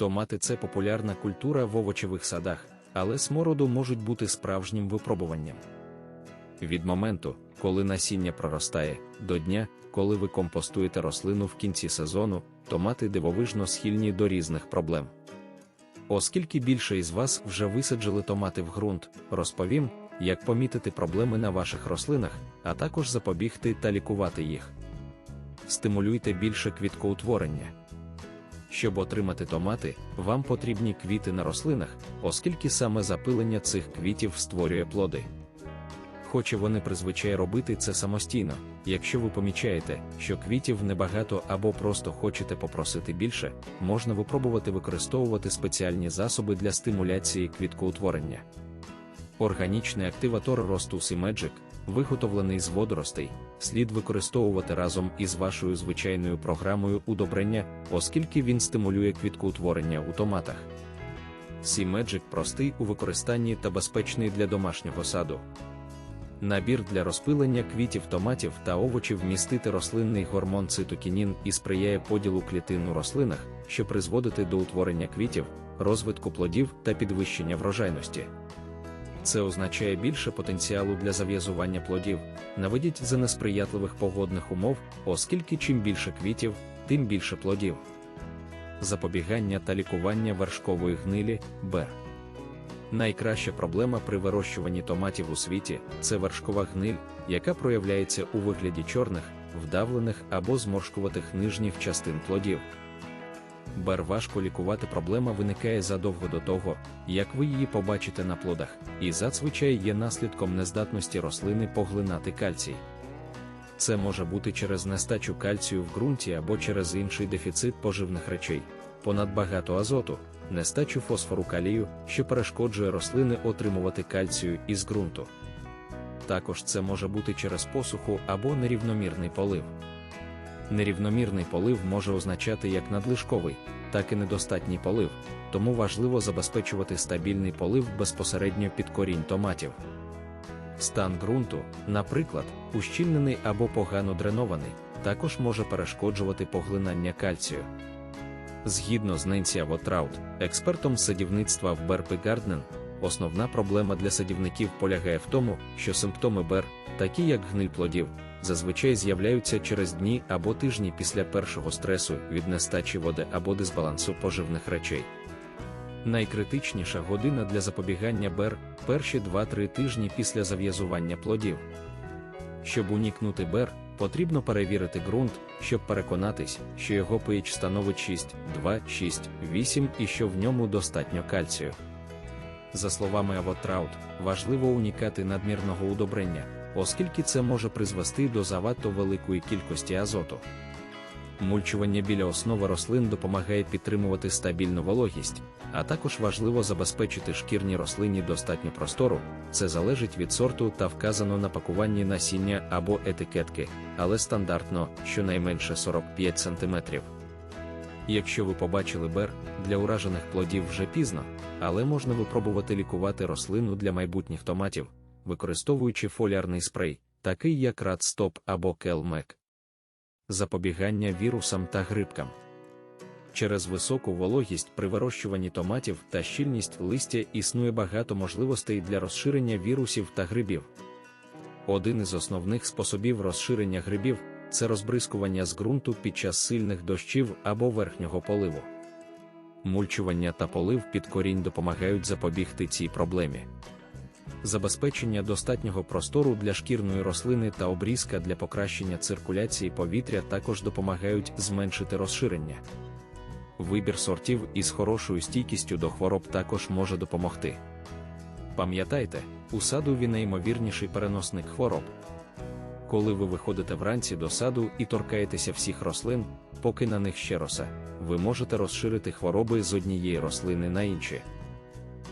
Томати це популярна культура в овочевих садах, але смороду можуть бути справжнім випробуванням. Від моменту, коли насіння проростає, до дня, коли ви компостуєте рослину в кінці сезону, томати дивовижно схильні до різних проблем. Оскільки більше із вас вже висаджили томати в ґрунт, розповім, як помітити проблеми на ваших рослинах, а також запобігти та лікувати їх. Стимулюйте більше квіткоутворення. Щоб отримати томати, вам потрібні квіти на рослинах, оскільки саме запилення цих квітів створює плоди. Хоче вони призвичай робити це самостійно, якщо ви помічаєте, що квітів небагато або просто хочете попросити більше, можна випробувати використовувати спеціальні засоби для стимуляції квіткоутворення. Органічний активатор росту Magic, виготовлений з водоростей, слід використовувати разом із вашою звичайною програмою удобрення, оскільки він стимулює квіткоутворення у томатах. C-Magic простий у використанні та безпечний для домашнього саду. Набір для розпилення квітів томатів та овочів містити рослинний гормон цитокінін і сприяє поділу клітин у рослинах, що призводити до утворення квітів, розвитку плодів та підвищення врожайності. Це означає більше потенціалу для зав'язування плодів, наведіть за несприятливих погодних умов, оскільки чим більше квітів, тим більше плодів. Запобігання та лікування вершкової гнилі Б. Найкраща проблема при вирощуванні томатів у світі це вершкова гниль, яка проявляється у вигляді чорних, вдавлених або зморшкуватих нижніх частин плодів. Бар важко лікувати проблема виникає задовго до того, як ви її побачите на плодах, і зазвичай є наслідком нездатності рослини поглинати кальцій. Це може бути через нестачу кальцію в ґрунті або через інший дефіцит поживних речей, понад багато азоту, нестачу фосфору калію, що перешкоджує рослини отримувати кальцію із ґрунту. Також це може бути через посуху або нерівномірний полив. Нерівномірний полив може означати як надлишковий, так і недостатній полив, тому важливо забезпечувати стабільний полив безпосередньо під корінь томатів. Стан ґрунту, наприклад, ущільнений або погано дренований, також може перешкоджувати поглинання кальцію. Згідно з Ненсі Авотраут, експертом садівництва в Berpy Garden, основна проблема для садівників полягає в тому, що симптоми БЕР, такі як гниль плодів, зазвичай з'являються через дні або тижні після першого стресу від нестачі води або дисбалансу поживних речей. Найкритичніша година для запобігання БЕР перші 2-3 тижні після зав'язування плодів. Щоб уникнути БЕР, потрібно перевірити ґрунт, щоб переконатись, що його pH становить 6, 2, 6, 8 і що в ньому достатньо кальцію. За словами Авотраут, важливо уникати надмірного удобрення, оскільки це може призвести до завадто великої кількості азоту. Мульчування біля основи рослин допомагає підтримувати стабільну вологість, а також важливо забезпечити шкірній рослині достатньо простору, це залежить від сорту та вказано на пакуванні насіння або етикетки, але стандартно щонайменше 45 см. Якщо ви побачили бер, для уражених плодів вже пізно, але можна випробувати лікувати рослину для майбутніх томатів, використовуючи фоліарний спрей, такий як Радстоп або Келмек. Запобігання вірусам та грибкам. Через високу вологість при вирощуванні томатів та щільність листя існує багато можливостей для розширення вірусів та грибів. Один із основних способів розширення грибів це розбризкування з ґрунту під час сильних дощів або верхнього поливу. Мульчування та полив під корінь допомагають запобігти цій проблемі. Забезпечення достатнього простору для шкірної рослини та обрізка для покращення циркуляції повітря також допомагають зменшити розширення. Вибір сортів із хорошою стійкістю до хвороб також може допомогти. Пам'ятайте, у садові найімовірніший переносник хвороб. Коли ви виходите вранці до саду і торкаєтеся всіх рослин, поки на них ще роса, ви можете розширити хвороби з однієї рослини на інші.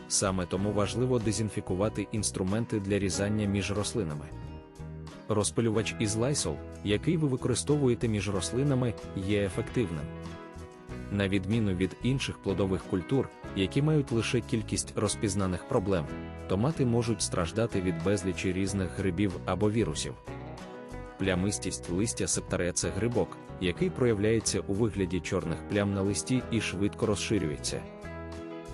Саме тому важливо дезінфікувати інструменти для різання між рослинами. Розпилювач із Lysol, який ви використовуєте між рослинами, є ефективним. На відміну від інших плодових культур, які мають лише кількість розпізнаних проблем, томати можуть страждати від безлічі різних грибів або вірусів. Плямистість листя септарея це грибок, який проявляється у вигляді чорних плям на листі і швидко розширюється.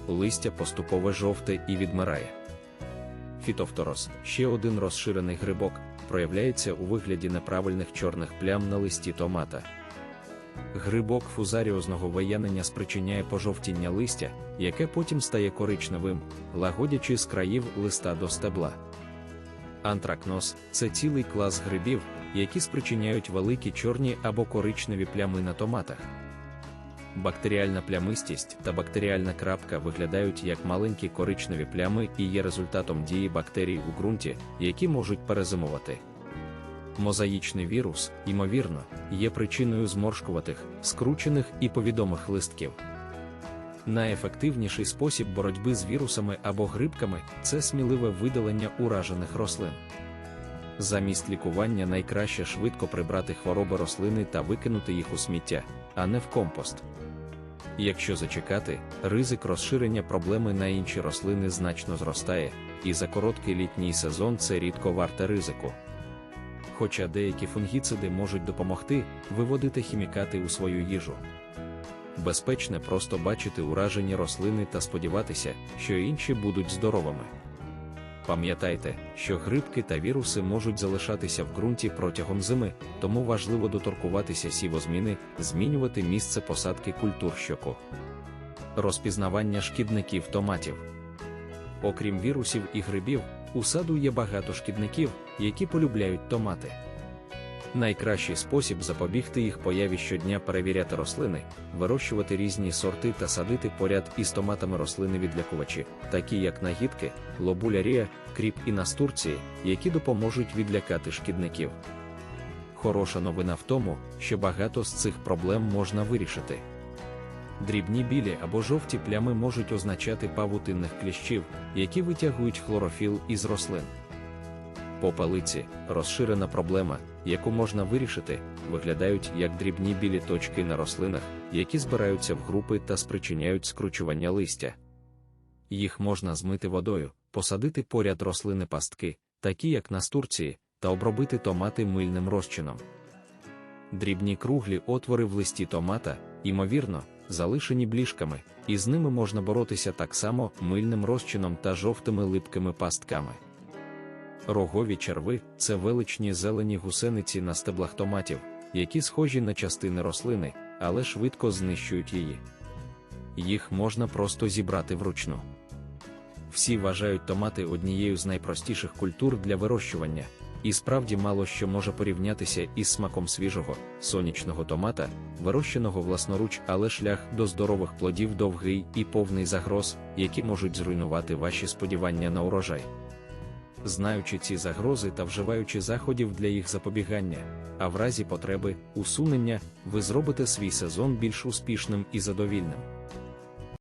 Листя поступово жовте і відмирає. Фітофторос, ще один розширений грибок, проявляється у вигляді неправильних чорних плям на листі томата. Грибок фузаріозного виянення спричиняє пожовтіння листя, яке потім стає коричневим, лагодячи з країв листа до стебла. Антракноз це цілий клас грибів, які спричиняють великі чорні або коричневі плями на томатах. Бактеріальна плямистість та бактеріальна крапка виглядають як маленькі коричневі плями і є результатом дії бактерій у ґрунті, які можуть перезимувати. Мозаїчний вірус, ймовірно, є причиною зморшкуватих, скручених і повідомих листків. Найефективніший спосіб боротьби з вірусами або грибками це сміливе видалення уражених рослин. Замість лікування найкраще швидко прибрати хвороби рослини та викинути їх у сміття, а не в компост. Якщо зачекати, ризик розширення проблеми на інші рослини значно зростає, і за короткий літній сезон це рідко варте ризику. Хоча деякі фунгіциди можуть допомогти виводити хімікати у свою їжу. Безпечне просто бачити уражені рослини та сподіватися, що інші будуть здоровими. Пам'ятайте, що грибки та віруси можуть залишатися в ґрунті протягом зими, тому важливо доторкуватися сівозміни, змінювати місце посадки культур щоку. Розпізнавання шкідників томатів. Окрім вірусів і грибів, у саду є багато шкідників, які полюбляють томати. Найкращий спосіб запобігти їх появі щодня перевіряти рослини, вирощувати різні сорти та садити поряд із томатами рослини відлякувачі, такі як нагідки, лобулярія, кріп і настурції, які допоможуть відлякати шкідників. Хороша новина в тому, що багато з цих проблем можна вирішити. Дрібні білі або жовті плями можуть означати павутинних кліщів, які витягують хлорофіл із рослин. Попелиці розширена проблема, яку можна вирішити, виглядають як дрібні білі точки на рослинах, які збираються в групи та спричиняють скручування листя. Їх можна змити водою, посадити поряд рослини пастки, такі як настурції, та обробити томати мильним розчином. Дрібні круглі отвори в листі томата, ймовірно, залишені бліжками, і з ними можна боротися так само мильним розчином та жовтими липкими пастками. Рогові черви це величні зелені гусениці на стеблах томатів, які схожі на частини рослини, але швидко знищують її. Їх можна просто зібрати вручну. Всі вважають томати однією з найпростіших культур для вирощування, і справді мало що може порівнятися із смаком свіжого, сонячного томата, вирощеного власноруч, але шлях до здорових плодів довгий і повний загроз, які можуть зруйнувати ваші сподівання на урожай. Знаючи ці загрози та вживаючи заходів для їх запобігання, а в разі потреби, усунення, ви зробите свій сезон більш успішним і задовільним.